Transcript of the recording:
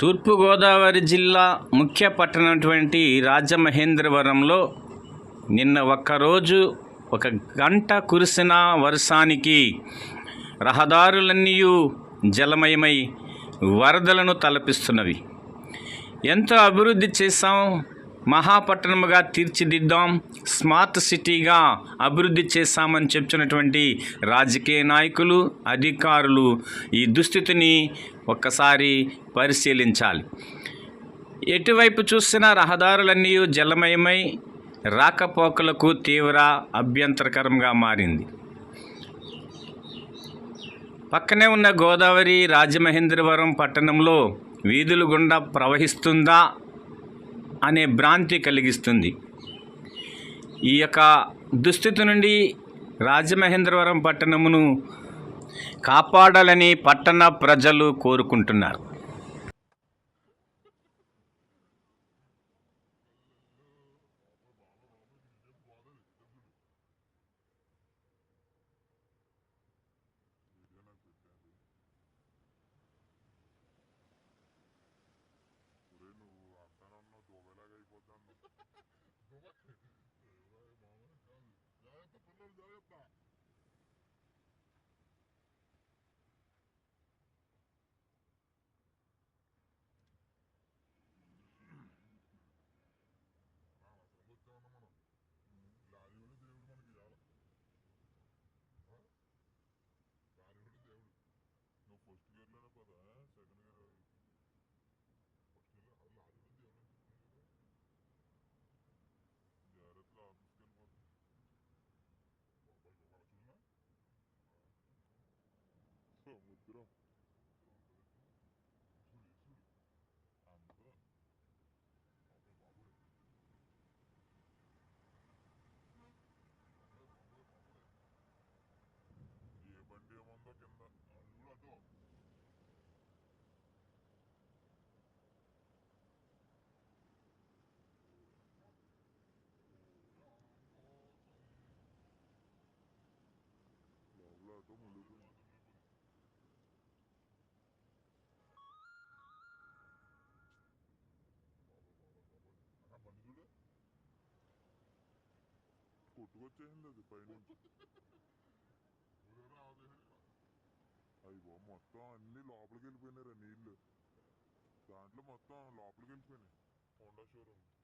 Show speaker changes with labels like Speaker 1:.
Speaker 1: తూర్పుగోదావరి జిల్లా ముఖ్య పట్టణమైనటువంటి రాజమహేంద్రవరంలో నిన్న ఒక్కరోజు ఒక గంట కురిసిన వర్షానికి రహదారులన్నీ జలమయమై వరదలను తలపిస్తున్నవి. ఎంతో అభివృద్ధి చేశాం? మహాపట్టణముగా తీర్చిదిద్దాం. స్మార్ట్ సిటీగా అభివృద్ధి చేశామని చెప్తున్నటువంటి రాజకీయ నాయకులు అధికారులు ఈ దుస్థితిని ఒక్కసారి పరిశీలించాలి. ఎటువైపు చూసినా రహదారులన్నీ జలమయమై రాకపోకలకు తీవ్ర అభ్యంతరకరంగా మారింది. పక్కనే ఉన్న గోదావరి రాజమహేంద్రవరం పట్టణంలో వీధుల గుండా ప్రవహిస్తుందా? అనే భ్రాంతి కలిగిస్తుంది. ఈ యొక్క దుస్థితి నుండి రాజమహేంద్రవరం పట్టణమును కాపాడాలని పట్టణ ప్రజలు కోరుకుంటున్నారు. on the back. Мудро.
Speaker 2: కొట్టుకొచ్చేసింది అది పైనుంచి. అయ్యో మొత్తం అన్ని లోపలికి వెళ్ళిపోయినారా నీళ్ళు దాంట్లో మొత్తం లోపలికి వెళ్ళిపోయినాయి. Honda showroom.